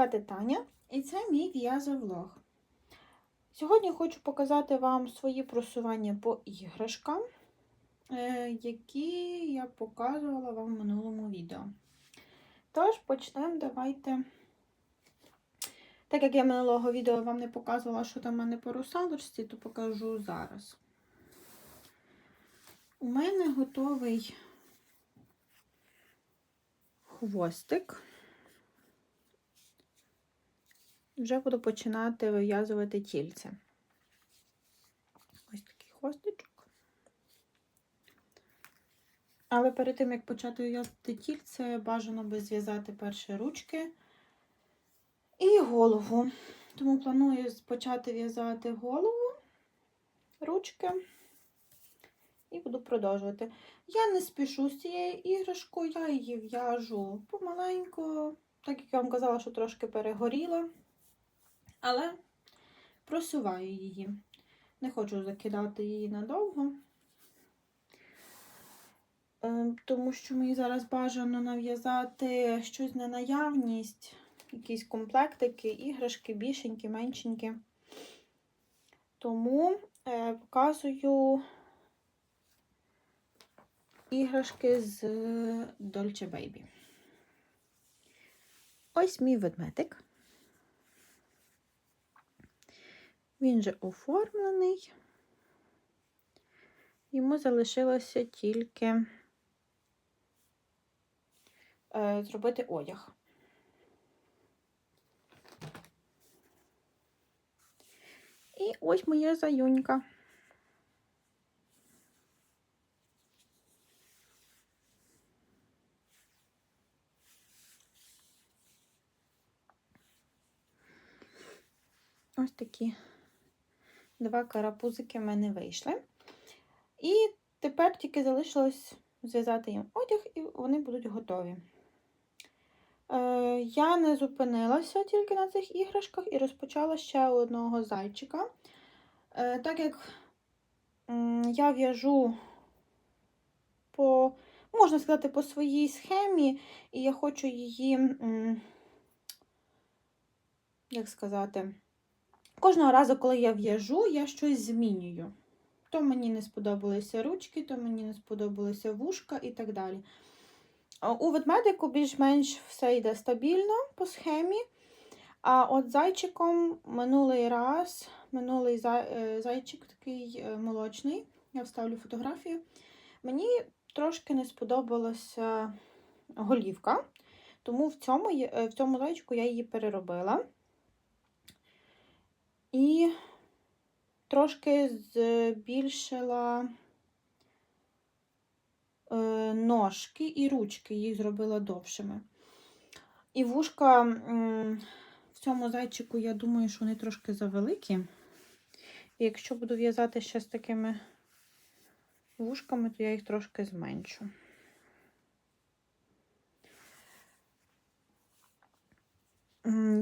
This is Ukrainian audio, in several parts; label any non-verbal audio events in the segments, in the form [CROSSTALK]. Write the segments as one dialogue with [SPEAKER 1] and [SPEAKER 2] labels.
[SPEAKER 1] звати Таня, і це мій в'язовлог. Сьогодні хочу показати вам свої просування по іграшкам, е, які я показувала вам в минулому відео. Тож, почнемо давайте. Так як я минулого відео вам не показувала, що там в мене по русалочці, то покажу зараз. У мене готовий хвостик. Вже буду починати вив'язувати тільце. Ось такий хвостичок. Але перед тим, як почати в'язати тільце, бажано би зв'язати перші ручки і голову. Тому планую почати в'язати голову, ручки і буду продовжувати. Я не спішу з цією іграшкою, я її в'яжу помаленьку, так як я вам казала, що трошки перегоріла, але просуваю її. Не хочу закидати її надовго, Е, тому що мені зараз бажано нав'язати щось на наявність, якісь комплектики, іграшки, більшенькі, меншенькі. Тому е, показую іграшки з Dolce Baby. Ось мій ведмедик. Він же оформлений. Йому залишилося тільки е, зробити одяг. І ось моя заюнька. Ось такі два карапузики в мене вийшли. І тепер тільки залишилось зв'язати їм одяг, і вони будуть готові. Е, я не зупинилася тільки на цих іграшках і розпочала ще одного зайчика. Е, так як я в'яжу по, можна сказати, по своїй схемі, і я хочу її, як сказати, Кожного разу, коли я в'яжу, я щось змінюю. То мені не сподобалися ручки, то мені не сподобалися вушка і так далі. У ведмедику більш-менш все йде стабільно по схемі. А от зайчиком минулий раз, минулий зайчик такий молочний, я вставлю фотографію. Мені трошки не сподобалася голівка, тому в цьому, в цьому зайчику я її переробила. І трошки збільшила е, ножки і ручки, їх зробила довшими. І вушка в цьому зайчику, я думаю, що вони трошки завеликі. І якщо буду в'язати ще з такими вушками, то я їх трошки зменшу.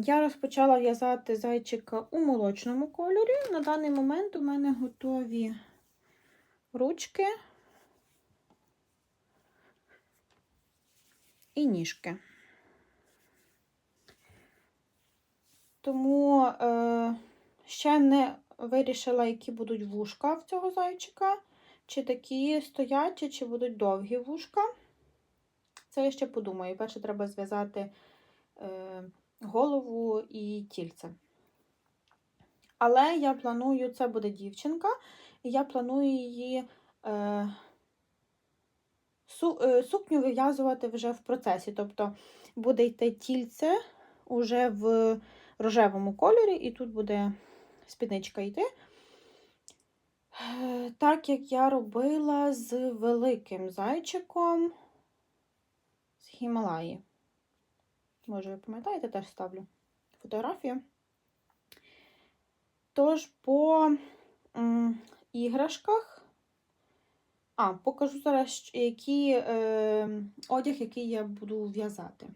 [SPEAKER 1] Я розпочала в'язати зайчика у молочному кольорі. На даний момент у мене готові ручки і ніжки. Тому е, ще не вирішила, які будуть вушка в цього зайчика, чи такі стоячі, чи будуть довгі вушка. Це я ще подумаю. Перше треба зв'язати. Е, голову і тільце. Але я планую, це буде дівчинка, і я планую її е, е, сукню вив'язувати вже в процесі. Тобто буде йти тільце уже в рожевому кольорі, і тут буде спідничка йти. Е, так як я робила з великим зайчиком з Гімалаї. Може, ви пам'ятаєте, теж ставлю фотографію. Тож, по м, іграшках, а, покажу зараз, який е, одяг, який я буду в'язати.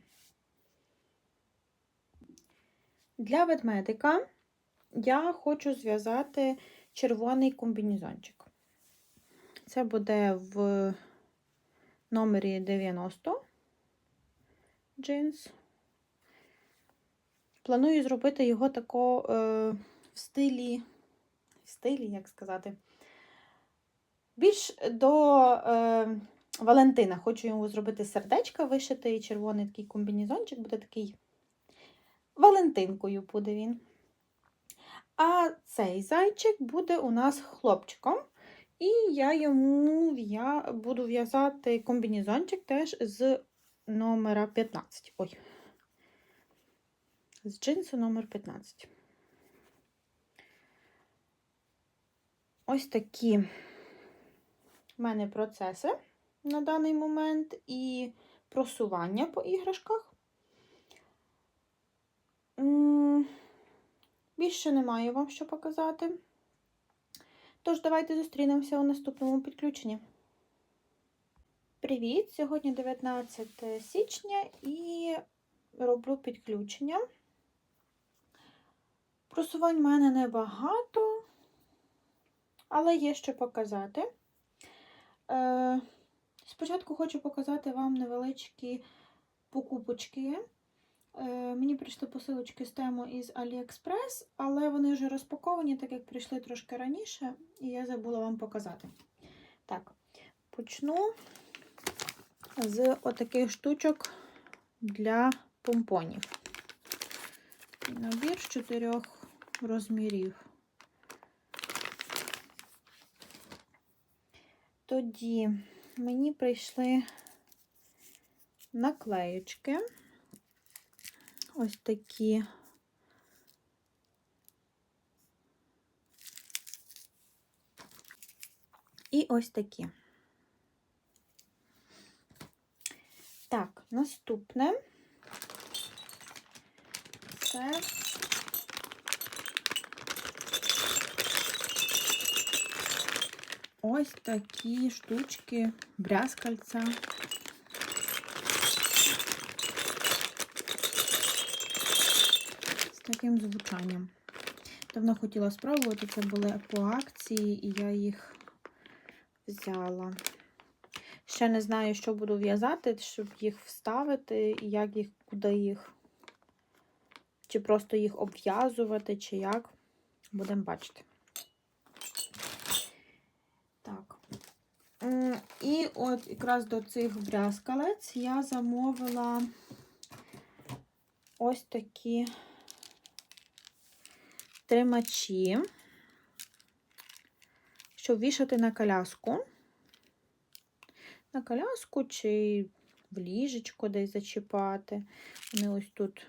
[SPEAKER 1] Для ведмедика я хочу зв'язати червоний комбінезончик. Це буде в номері 90 джинс. Планую зробити його тако е, в стилі, в стилі, як сказати, більш до е, Валентина. Хочу йому зробити сердечка, вишити червоний такий комбінезончик, буде такий Валентинкою буде він. А цей зайчик буде у нас хлопчиком. І я йому я буду в'язати комбінезончик теж з номера 15. Ой, з джинсу номер 15. Ось такі в мене процеси на даний момент і просування по іграшках. Більше немає вам що показати. Тож, давайте зустрінемося у наступному підключенні. Привіт! Сьогодні 19 січня і роблю підключення. Просувань в мене небагато, але є що показати. Е, спочатку хочу показати вам невеличкі покупочки. Е, мені прийшли посилочки з тему із AliExpress, але вони вже розпаковані, так як прийшли трошки раніше, і я забула вам показати. Так, почну з отаких штучок для помпонів. Набір з чотирьох розмірів. Тоді мені прийшли наклеючки. Ось такі. І ось такі. Так, наступне це ось такі штучки, брязкальця. З таким звучанням. Давно хотіла спробувати, це були по акції, і я їх взяла. Ще не знаю, що буду в'язати, щоб їх вставити, і як їх, куди їх, чи просто їх обв'язувати, чи як. Будемо бачити. Так. І от якраз до цих брязкалець я замовила ось такі тримачі, щоб вішати на коляску на коляску чи в ліжечко десь зачіпати. Вони ось тут,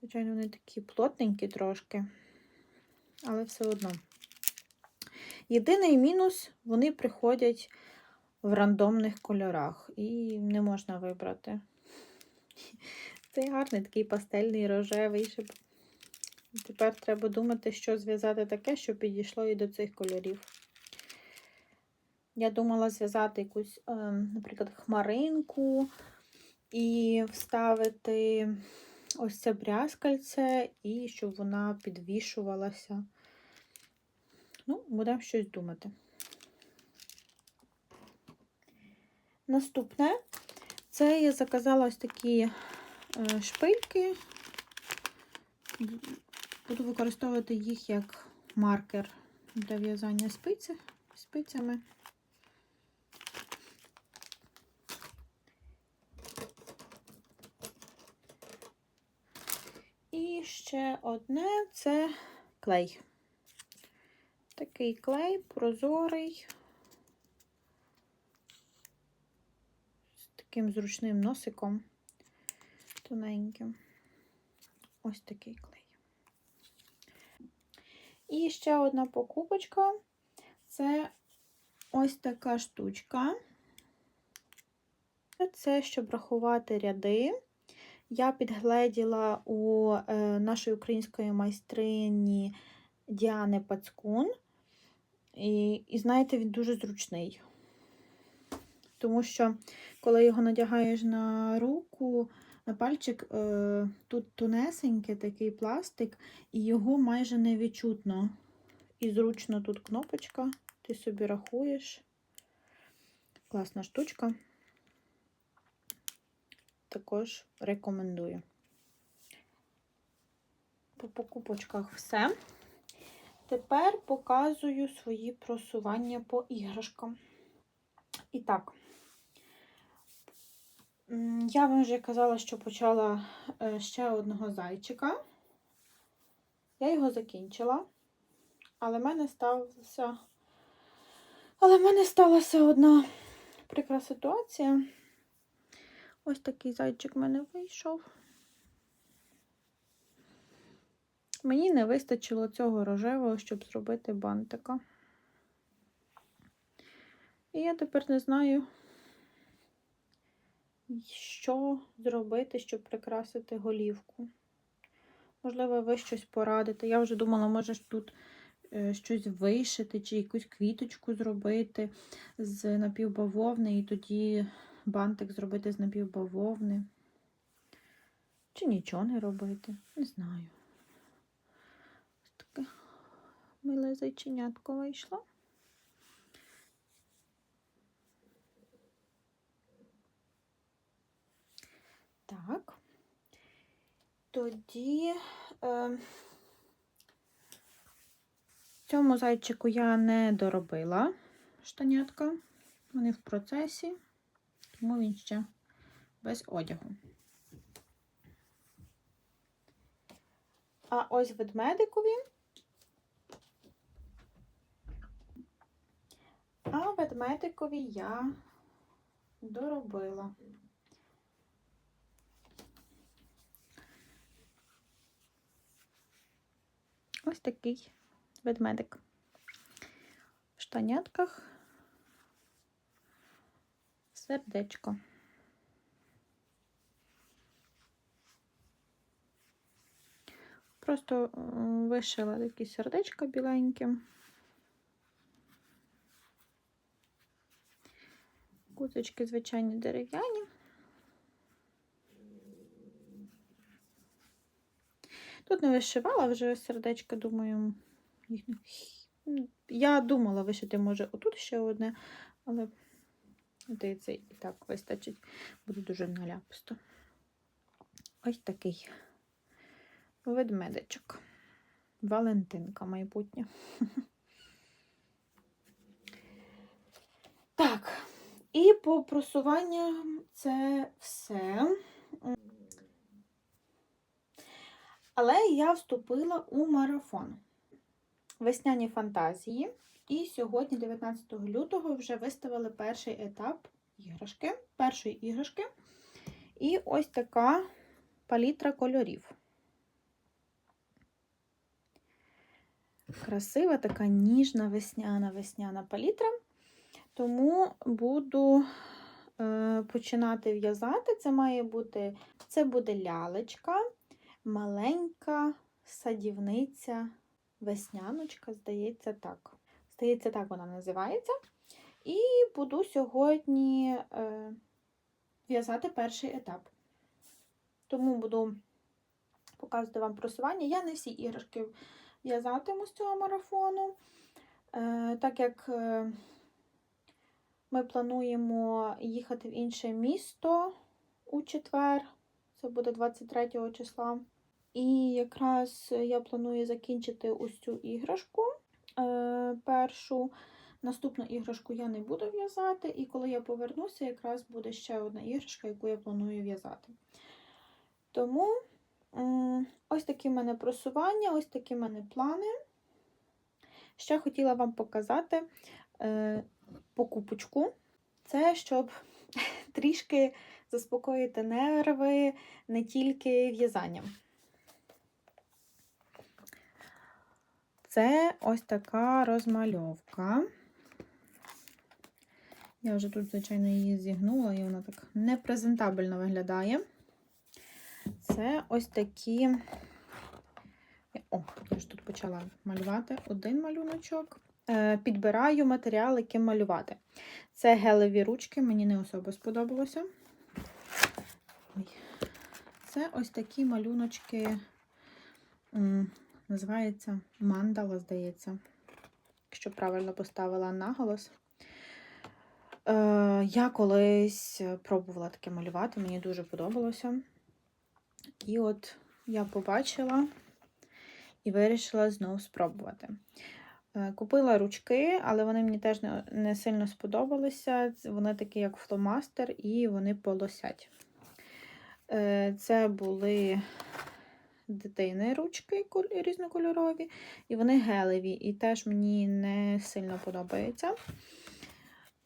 [SPEAKER 1] звичайно, вони такі плотненькі трошки, але все одно. Єдиний мінус, вони приходять в рандомних кольорах і не можна вибрати. [LAUGHS] Цей гарний такий пастельний рожевий. Щоб... Тепер треба думати, що зв'язати таке, щоб підійшло і до цих кольорів. Я думала зв'язати якусь, ем, наприклад, хмаринку і вставити ось це брязкальце, і щоб вона підвішувалася. Ну, будемо щось думати. Наступне це я заказала ось такі е, шпильки. Буду використовувати їх як маркер для в'язання спиці, спицями. І ще одне це клей. Такий клей прозорий, з таким зручним носиком, тоненьким. Ось такий клей. І ще одна покупочка це ось така штучка. Це щоб рахувати ряди. Я підгледіла у е, нашої української майстрині Діани Пацкун. І, і знаєте, він дуже зручний. Тому що, коли його надягаєш на руку, на пальчик, е, тут тонесенький такий пластик, і його майже не відчутно. І зручно тут кнопочка, ти собі рахуєш. Класна штучка також рекомендую. по покупочках все. Тепер показую свої просування по іграшкам. І так, я вам вже казала, що почала е, ще одного зайчика. Я його закінчила, але в мене сталося. Але в мене сталася одна прикра ситуація. Ось такий зайчик в мене вийшов. Мені не вистачило цього рожевого, щоб зробити бантика. І я тепер не знаю, що зробити, щоб прикрасити голівку. Можливо, ви щось порадите. Я вже думала, може тут е, щось вишити чи якусь квіточку зробити з напівбавовни, і тоді бантик зробити з напівбавовни. Чи нічого не робити? Не знаю. Ось таке миле зайченятко вийшло. Так. Тоді е, цьому зайчику я не доробила штанятка. Вони в процесі, тому він ще без одягу. А ось ведмедикові. А ведмедикові я доробила. Ось такий ведмедик. В штанятках сердечко. Просто вишила такі сердечка біленькі. Куточки звичайні дерев'яні. Тут не вишивала вже сердечко, думаю, М, я думала вишити, може, отут ще одне, але здається, і так вистачить, буде дуже наляписто. Ось такий ведмедичок. Валентинка майбутня. [LAUGHS] Так, і по просуванням це все. Але я вступила у марафон Весняні фантазії. І сьогодні, 19 лютого, вже виставили перший етап іграшки, першої іграшки. І ось така палітра кольорів. Красива, така ніжна весняна весняна палітра. Тому буду е, починати в'язати. Це має бути, це буде лялечка, маленька садівниця, весняночка, здається, так. Здається, так вона називається. І буду сьогодні е, в'язати перший етап. Тому буду показувати вам просування. Я не всі іграшки в'язатиму з цього марафону, е, так як е, ми плануємо їхати в інше місто у четвер, це буде 23 числа. І якраз я планую закінчити ось цю іграшку е, першу. Наступну іграшку я не буду в'язати, і коли я повернуся, якраз буде ще одна іграшка, яку я планую в'язати. Тому ось такі в мене просування, ось такі в мене плани. Ще хотіла вам показати е, покупочку. Це щоб [LAUGHS] трішки заспокоїти нерви не тільки в'язанням. Це ось така розмальовка. Я вже тут, звичайно, її зігнула, і вона так непрезентабельно виглядає. Це ось такі. О, я ж тут почала малювати один малюночок. Е, Підбираю матеріал, яким малювати. Це гелеві ручки, мені не особо сподобалося. Це ось такі малюночки, називається мандала, здається, якщо правильно поставила наголос. Е, Я колись пробувала таке малювати, мені дуже подобалося. І от я побачила і вирішила знову спробувати. Е, Купила ручки, але вони мені теж не, сильно сподобалися. Вони такі, як фломастер, і вони полосять. Е, Це були дитини ручки різнокольорові, і вони гелеві, і теж мені не сильно подобається.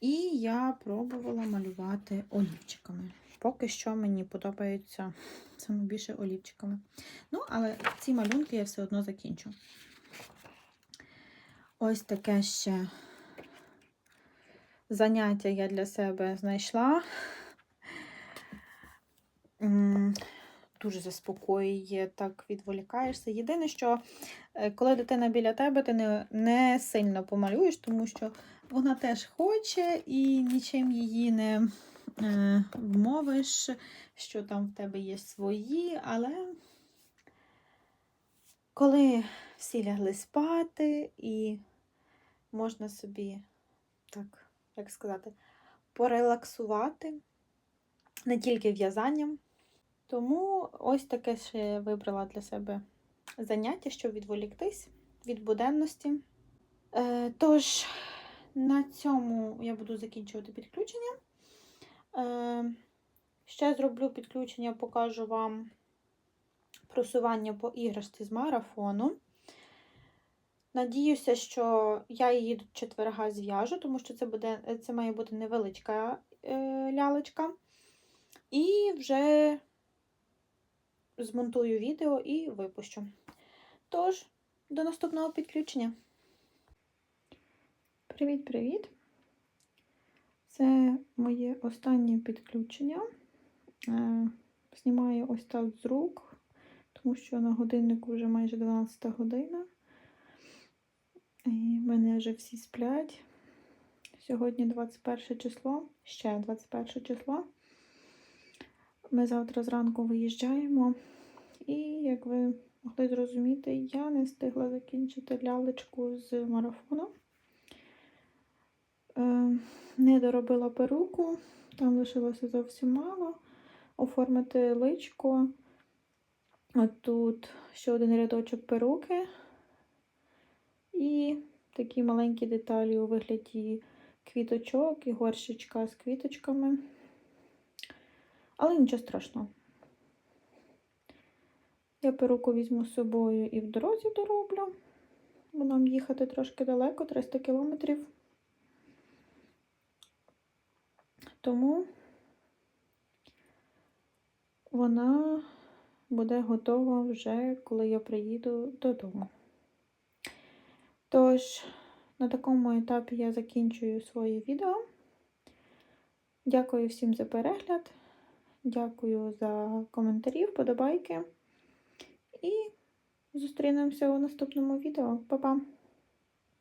[SPEAKER 1] І я пробувала малювати олівчиками. Поки що мені подобається саме більше олівчиками. Ну, але ці малюнки я все одно закінчу. Ось таке ще заняття я для себе знайшла. Дуже заспокоює, так відволікаєшся. Єдине, що е, коли дитина біля тебе, ти не, не сильно помалюєш, тому що вона теж хоче і нічим її не е, вмовиш, що там в тебе є свої, але коли всі лягли спати і можна собі, так, як сказати, порелаксувати не тільки в'язанням. Тому ось таке ще вибрала для себе заняття, щоб відволіктись від буденності. Е, тож, на цьому я буду закінчувати підключення. Е, ще зроблю підключення, покажу вам просування по іграшці з марафону. Надіюся, що я її до четверга зв'яжу, тому що це, буде, це має бути невеличка е, лялечка. І вже змонтую відео і випущу. Тож, до наступного підключення. Привіт-привіт! Це моє останнє підключення. Е, Знімаю ось так з рук, тому що на годиннику вже майже 12 година. І в мене вже всі сплять. Сьогодні 21 число, ще 21 число. Ми завтра зранку виїжджаємо. І, як ви могли зрозуміти, я не встигла закінчити лялечку з марафону. Е, Не доробила перуку, там лишилося зовсім мало. Оформити личко. От тут ще один рядочок перуки. І такі маленькі деталі у вигляді квіточок і горщичка з квіточками. Але нічого страшного. Я перуку візьму з собою і в дорозі дороблю, бо нам їхати трошки далеко, 300 кілометрів. Тому вона буде готова вже, коли я приїду додому. Тож, на такому етапі я закінчую своє відео. Дякую всім за перегляд. Дякую за коментарі, вподобайки. І зустрінемося у наступному відео. Па-па!